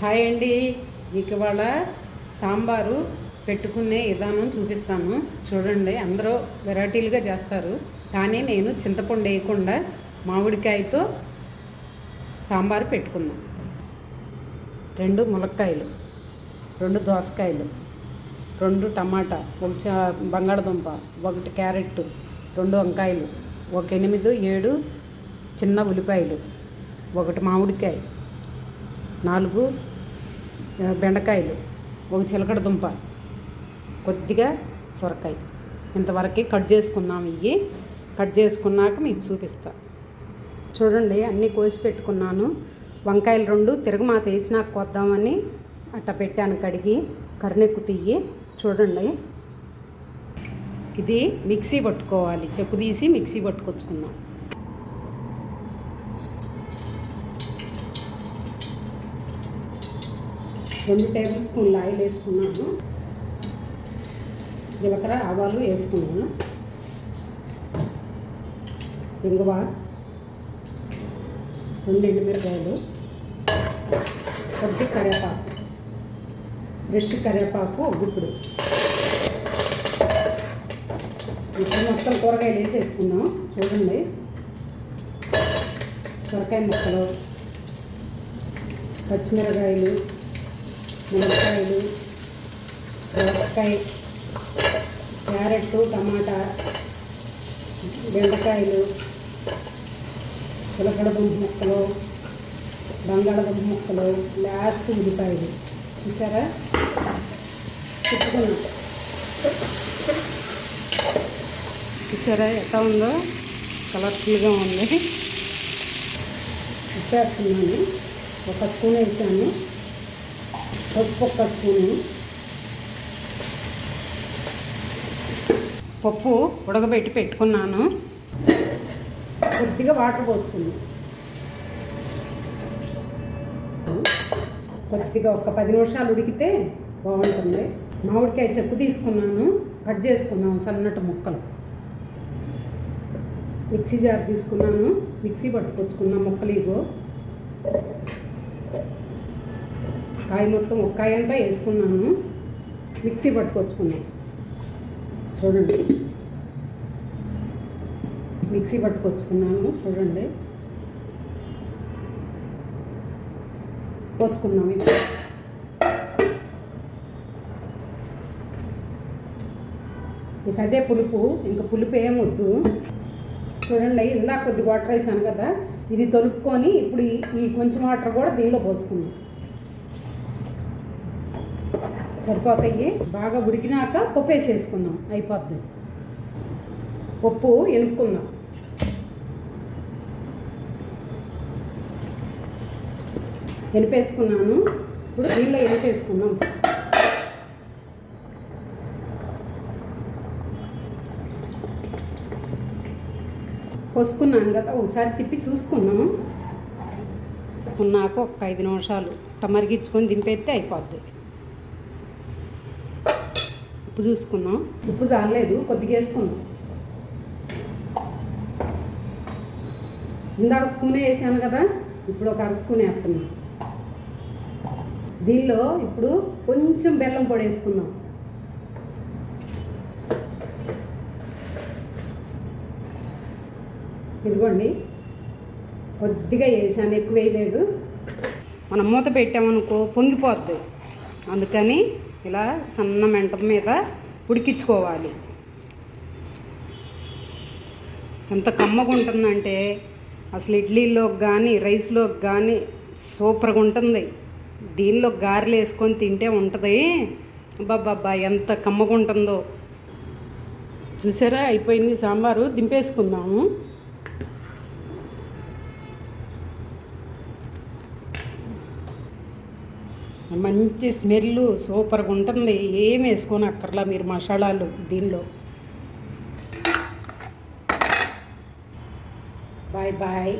Hi అండి. మీకు ఇవాళ సాంబారు పెట్టుకునే విధానం చూపిస్తాను. చూడండి అందరూ వెరైటీలుగా చేస్తారు. కానీ నేను చింతపండు వేయకుండా మామిడికాయతో సాంబారు పెట్టుకున్నాను రెండు ములక్కాయలు రెండు దోసకాయలు రెండు టమాటా ఒక చా- బంగాళదుంప ఒకటి క్యారెట్ రెండు వంకాయలు ఒక ఎనిమిది ఏడు చిన్న ఉల్లిపాయలు ఒకటి మామిడికాయ నాలుగు బెండకాయలు ఒక చిలకడ దుంప కొద్దిగా సొరకాయ. ఇంతవరకు కట్ చేసుకున్నాం ఇవి కట్ చేసుకున్నాక మీకు చూపిస్తా. చూడండి అన్నీ కోసి పెట్టుకున్నాను. వంకాయలు రెండు తిరగమాత వేసి నాకు కొద్దామని అట్ట పెట్టాను కడిగి. కర్నెక్కు తీయి. చూడండి. ఇది మిక్సీ పట్టుకోవాలి. చెక్కు తీసి మిక్సీ పట్టుకొచ్చుకున్నాం. రెండు టేబుల్ స్పూన్లు ఆయిల్ వేసుకున్నాను. జీలకర్ర ఆవాలు వేసుకున్నాను. ఇంగువ రెండు ఎండుమిరకాయలు కొద్ది కరివేపాకు బ్రష్ కరివేపాకు గుప్పుడు. ఇప్పుడు మొత్తం కూరగాయలు వేసేసుకున్నాం చూడండి. సొరకాయ ముక్కలు పచ్చిమిరకాయలు మునక్కాయలు దోసకాయ క్యారెట్ టమాటా బెండకాయలు చిలకడదుంపు ముక్కలు బంగాళదుంప ముక్కలు లాస్ట్ ఉల్లిపాయలు. చూసారా? తిప్పుకున్నాం చూసారా ఎట్లా ఉందో? కలర్ఫుల్గా ఉంది. ఇచ్చేస్తున్నాను. ఒక స్పూన్ వేసాను. పసుపు ఒక్క స్పూను. పప్పు ఉడకబెట్టి పెట్టుకున్నాను. కొద్దిగా వాటర్ పోసుకున్నాను కొద్దిగా ఒక పది నిమిషాలు ఉడికితే బాగుంటుంది. మామిడికాయ చెక్కు తీసుకున్నాను. కట్ చేసుకున్నాను సన్నటి ముక్కలు. మిక్సీ జార్ తీసుకున్నాను. మిక్సీ పట్టుకొచ్చుకున్నాను ముక్కలు ఇగో కాయ మొత్తం ఒక కాయ అంతా వేసుకున్నాను. మిక్సీ పట్టుకొచ్చుకున్నాను. చూడండి. మిక్సీ పట్టుకొచ్చుకున్నాను చూడండి. పోసుకుందాం ఇప్పుడు ఇక అదే పులుపు ఇంకా పులుపు ఏమొద్దు చూడండి ఇందాక కొద్ది వాటర్ వేసాను కదా. ఇది తొలుపుకొని ఇప్పుడు ఈ- ఈ కొంచెం వాటర్ కూడా దీనిలో పోసుకుందాం. సరిపోతాయి. బాగా ఉడికినాక పప్పు వేసేసుకుందాం. అయిపోద్ది. పప్పు ఎనుపుకుందాం ఎనిపేసుకున్నాను ఇప్పుడు దీనిలో వేసేసుకుందాం పోసుకున్నాను కదా. ఒకసారి తిప్పి చూసుకున్నాము ఉన్నాక ఒక ఐదు నిమిషాలు. మరిగించుకొని దింపేస్తే అయిపోద్ది. ఉప్పు చూసుకున్నాం. ఉప్పు చాలలేదు కొద్దిగా వేసుకుందాం ఇందాక స్పూనే వేసాను కదా ఇప్పుడు ఒక అర స్పూన్ వేస్తున్నాం. దీనిలో ఇప్పుడు కొంచెం బెల్లం పొడి వేసుకుందాం ఇదిగోండి కొద్దిగా వేసాను ఎక్కువ వేయలేదు. మనం మూత పెట్టామనుకో పొంగిపోద్ది. అందుకని ఇలా సన్న మెంట మీద ఉడికించుకోవాలి. ఎంత కమ్మగా ఉంటుందంటే అసలు ఇడ్లీలోకి కానీ రైస్లోకి కానీ సూపర్గా ఉంటుంది. దీనిలో గారెలు వేసుకొని తింటే ఉంటుంది. బాబా ఎంత కమ్మగా ఉంటుందో. చూసారా? అయిపోయింది సాంబారు. దింపేసుకుందాము. మంచి స్మెల్ సూపర్గా ఉంటుంది. ఏం వేసుకొని అక్కర్లా మీరు మసాలాలు దీనిలో. Bye bye.